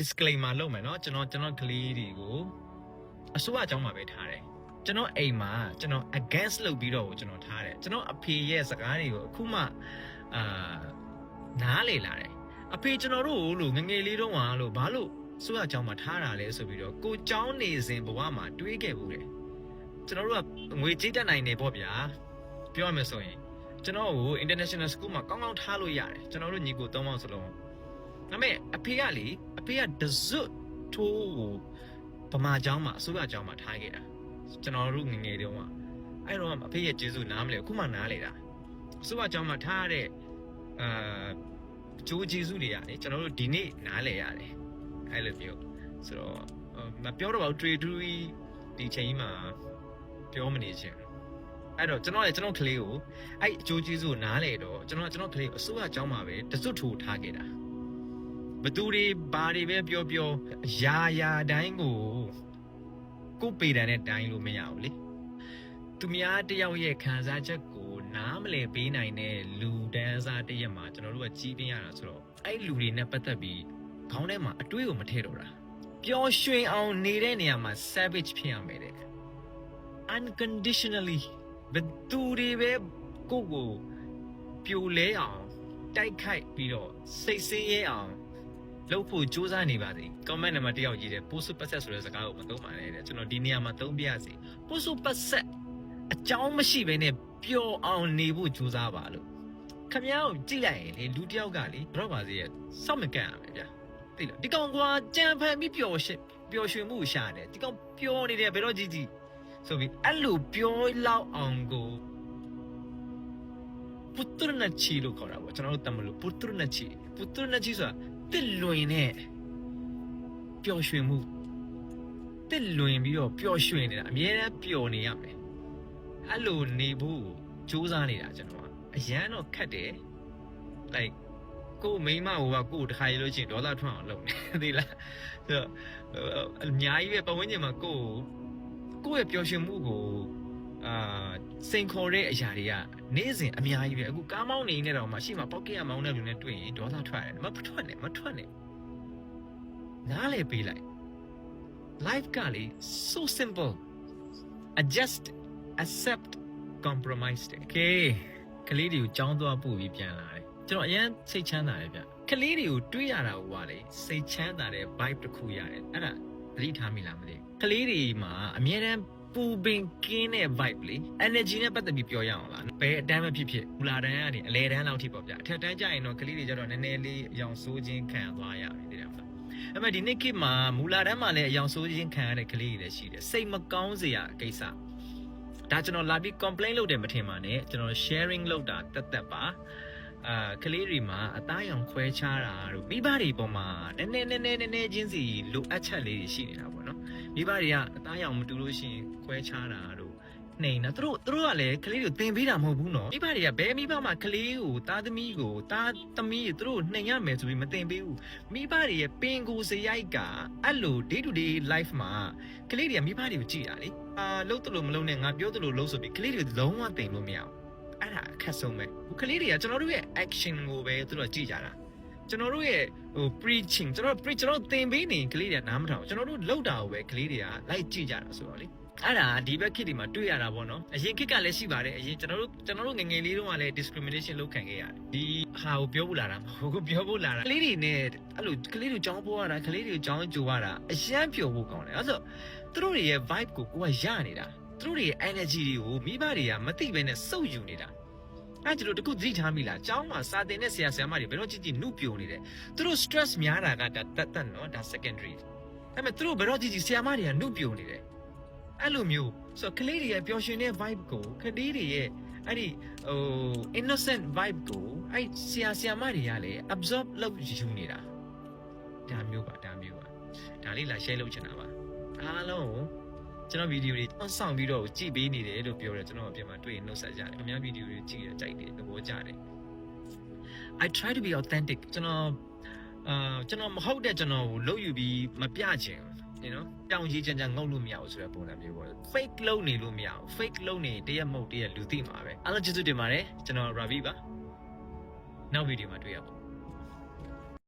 disclaimer လုပ်မယ်เนาะကျွန်တော်ကျွန်တော်ကလေးတွေကိုအစိုးရအကြောင်းမှာပဲထားတယ်ကျွန်တော်အိမ်မှာကျွန်တော် against လုပ်ပြီးတော့ကျွန်တော်ထားတယ်ကျွန်တော်အဖေရဲ့စကားတွေကိုအခုမှအာနားလေလာတယ်အဖေကျွန်တော်တို့လို့ငငယ်လေးတုန်းကလို့ဘာလို့အစိုးရအကြောင်းမှာထားတာလဲဆိုပြီးတော့ကိုเจ้าနေစဉ်ဘဝမှာတွေးခဲ့ဘူးတယ်ကျွန်တော်တို့ကငွေကြေးတက်နိုင်နေပေါ့ဗျာပြောရမယ်ဆိုရင်ကျွန်တော်ကို international school မှာကောင်းကောင်းထားလို့ရတယ်ကျွန်တော်တို့ညီကို၃ပေါင်းစလုံး ဒါပေမဲ့အဖေကလေအဖေကဒဇွတ်ထိုးကိုဗမာကျောင်းမှာအစိုးရကျောင်းမှာထားခဲ့တာကျွန်တော်တို့ငယ်ငယ်တုန်းကအဲ့တော့အဖေရဲ့ကျေးဇူးနားမလဲအခုမှနားလေတာအစိုးရကျောင်းမှာထားရတဲ့အာကျိုးကျေးဇူးတွေကနေကျွန်တော်တို့ဒီနေ့နားလေရတယ်အဲ့လိုမျိုးဆိုတော့မပြောတော့ပါဘူး trade to ဒီချိန်ကြီးမှာပြောမနေချင်အဲ့တော့ကျွန်တော်လည်းကျွန်တော်ကလေးကိုအဲ့အကျိုးကျေးဇူးကိုနားလေတော့ကျွန်တော်ကကျွန်တော်ကလေးကိုအစိုးရကျောင်းမှာပဲတစွတ်ထိုးထားခဲ့တာ ဘသူတွေဘာတွေပဲပြောပြောရာရာတိုင်းကိုကိုယ်ပေတံနဲ့တိုင်းလို့မရဘူးလေသူများတယောက်ရဲ့ခံစားချက်ကိုနားမလည်ပေးနိုင်တဲ့လူတန်းစားတစ်ရက်မှာကျွန်တော်တို့ကကြီးပြင်းရတာဆိုတော့အဲ့လူတွေနဲ့ပတ်သက်ပြီးခေါင်းထဲမှာအတွေးကိုမထည့်တော့တာပျော်ရွှင်အောင်နေတဲ့နေရာမှာ savage ဖြစ်ရမယ်တဲ့ unconditionally ဘသူတွေပဲကိုယ့်ကိုပြိုလဲအောင်တိုက်ခိုက်ပြီးတော့စိတ်ဆင်းရဲအောင် လုပ်ဖို့စူးစမ်းနေပါစေ။ comment နံပါတ်1ယောက်ရေးတဲ့ပို့စုပတ်ဆက်ဆိုတဲ့စကားကိုမသုံးပါနဲ့တဲ့ကျွန်တော်ဒီနေရာမှာသုံးပြရစီ။ပို့စုပတ်ဆက်အကြောင်းမရှိဘဲနဲ့ပျော်အောင်နေဖို့စူးစမ်းပါလို့။ခမ ्या ကိုကြည့်လိုက်ရင်လေလူတစ်ယောက်ကလေတော့ပါစေရဲ့စောင့်မကန်ရမယ်ဗျာ။သိလားဒီကောင်ကွာကြံဖန်ပြီးပျော်ရှိပျော်ရွှင်မှုရှာတယ်ဒီကောင်ပျော်နေတယ်ဘယ်တော့ကြည့်ကြည့်ဆိုပြီးအဲ့လိုပျော်လောက်အောင်ကိုပုတ္တရနချီလို့ခေါ်တာပေါ့ကျွန်တော်တို့တမလို့ပုတ္တရနချီပုတ္တရနချီဆိုတာ တစ်လွင်နဲ့ပျော်ရွှင်မှုတစ်လွင်ပြီးတော့ပျော်ရွှင်နေတာအမြဲတမ်းပျော်နေရမယ်အဲ့လိုနေဖို့စူးစမ်းနေတာကျွန်တော်ကအရန်တော့ခက်တယ် like ကိုမိန်းမဟိုကကိုတခါရလို့ချင်းဒေါသထွက်အောင်လုပ်နေသိလားဆိုတော့အများကြီးပဲပတ်ဝန်းကျင်မှာကိုကိုရဲ့ပျော်ရွှင်မှုကို အာစိန်ခေါ်တဲ့အရာတွေကနေ့စဉ်အများကြီးပဲအခုကားမောင်းနေနေတော့မှရှိမှပောက်ကရမောင်းတဲ့လူနဲ့တွေ့ရင်ဒေါသထွက်တယ်မထွက်နဲ့မထွက်နဲ့နားလေပေးလိုက် life ကလေ so simple adjust accept compromise တဲ့ okay ကလေးတွေကိုကြောင်းသွားပို့ပြီးပြန်လာတယ်ကျွန်တော်အရင်စိတ်ချမ်းသာတယ်ဗျကလေးတွေကိုတွေးရတာဟိုကလေစိတ်ချမ်းသာတဲ့ vibe တစ်ခုရတယ်အဲ့ဒါသတိထားမိလားမသိဘူးကလေးတွေမှာအမြဲတမ်း ပူပင်ကင်းတဲ့ vibe လေ energy နဲ့ပတ်သက်ပြီးပြောရအောင်လားဘယ်အတန်းပဲဖြစ်ဖြစ်မူလာတန်းကနေအလဲတန်းလောက်ထိပေါ့ဗျအထက်တန်းကျရင်တော့ကလေးတွေကျတော့နည်းနည်းလေးအယောင်ဆိုးခြင်းခံသွားရပြီတဲ့ဟုတ်အဲ့မဲ့ဒီနေ့ခေတ်မှာမူလာတန်းမှာလည်းအယောင်ဆိုးခြင်းခံရတဲ့ကလေးတွေလည်းရှိတယ်စိတ်မကောင်းစရာကိစ္စဒါကျွန်တော်လာပြီး complain လုပ်တယ်မထင်ပါနဲ့ကျွန်တော် sharing လုပ်တာတက်တက်ပါအာကလေးတွေမှာအသားရောင်ခွဲခြားတာတို့မိဘတွေပေါ်မှာနည်းနည်းနည်းနည်းနည်းနည်းချင်းစီလိုအပ်ချက်လေးတွေရှိနေတာပေါ့နော် မိဘတွေကအသားရောင်မတူလို့ရှိရင်ခွဲခြားတာတို့နှိမ်တာသူတို့သူတို့ကလည်းကလေးတွေကိုတင်ပေးတာမဟုတ်ဘူးနော်မိဘတွေကဘယ်မိဘမှကလေးကိုသားသမီးကိုသားသမီးသူတို့နှိမ်ရမယ်ဆိုပြီးမတင်ပေးဘူးမိဘတွေရဲ့ပင်ကိုယ်စရိုက်ကအဲ့လို day to day life မှာကလေးတွေကမိဘတွေကိုကြည့်တာလေအာလှုပ်တယ်လို့မလှုပ်နဲ့ငါပြောတယ်လို့လှုပ်ဆိုပြီးကလေးတွေလုံးဝတင်လို့မရဘူးအဲ့ဒါအခက်ဆုံးပဲကလေးတွေကကျွန်တော်တို့ရဲ့ action ကိုပဲသူတို့ကကြည့်ကြတာ ကျွန်တော်တို့ရဲ့ဟို preaching ကျွန်တော် preach ကျွန်တော်သင်ပေးနေကလေးတွေကနားမထောင်ကျွန်တော်တို့လှုပ်တာကိုပဲကလေးတွေကလိုက်ကြည့်ကြတာဆိုတော့လေအဲ့ဒါဒီဘက်ခေတ်ဒီမှာတွေ့ရတာပေါ့နော်အရင်ခေတ်ကလည်းရှိပါတယ်အရင်ကျွန်တော်တို့ကျွန်တော်တို့ငငယ်လေးတုန်းကလည်း discrimination လုပ်ခံခဲ့ရတယ်ဒီဟာကိုပြောဖို့လာတာမဟုတ်ဘူးပြောဖို့လာတာကလေးတွေနဲ့အဲ့လိုကလေးတွေကြောင်းပိုးရတာကလေးတွေကြောင်းကြိုရတာအရန်ပျော်ဖို့ကောင်းတယ်အဲ့ဆိုသူတို့တွေရဲ့ vibe ကိုကိုကရနေတာသူတို့တွေရဲ့ energy တွေကိုမိဘတွေကမသိဘဲနဲ့စုပ်ယူနေတာ အဲ့ကျလို့တခုသတိထားမိလားကျောင်းမှာစာသင်တဲ့ဆရာဆရာမတွေဘယ်တော့ကြည့်ကြည့်နှုတ်ပြိုနေတယ်သူတို့ stress များတာကဒါတက်တက်နော်ဒါ secondary ဒါပေမဲ့သူတို့ဘယ်တော့ကြည့်ကြည့်ဆရာမတွေကနှုတ်ပြိုနေတယ်အဲ့လိုမျိုးဆိုတော့ကလေးတွေရဲ့ပျော်ရွှင်တဲ့ vibe ကိုကလေးတွေရဲ့အဲ့ဒီဟို innocent vibe ကိုအဲ့ဆရာဆရာမတွေကလည်း absorb လုပ်ယူနေတာဒါမျိုးပါဒါမျိုးပါဒါလေးလာ share လုပ်ချင်တာပါအားလုံး ကိုကျွန်တော်ဗီဒီယိုတွေအဆောင်ပြီးတော့ကြည့်ပေးနေတယ်လို့ပြောတယ်ကျွန်တော်အပြင်မှာတွေ့ရင်နှုတ်ဆက်ကြတယ်ခင်ဗျားဗီဒီယိုတွေကြည့်ရကြိုက်တယ်သဘောကျတယ် I try to be authentic ကျွန်တော်အာကျွန်တော်မဟုတ်တဲ့ကျွန်တော်ကိုလုပ်ယူပြီးမပြချင်ဘူး you know တောင်ကြီးချမ်းချမ်းငုတ်လို့မရဘူးဆိုတဲ့ပုံစံမျိုးပေါ့ fake လုပ်နေလို့မရဘူး fake လုပ်နေတရက်မဟုတ်တရက်လူသိမှာပဲအားလုံးကျေးဇူးတင်ပါတယ်ကျွန်တော် Ravi ပါနောက်ဗီဒီယိုမှာတွေ့ရပါ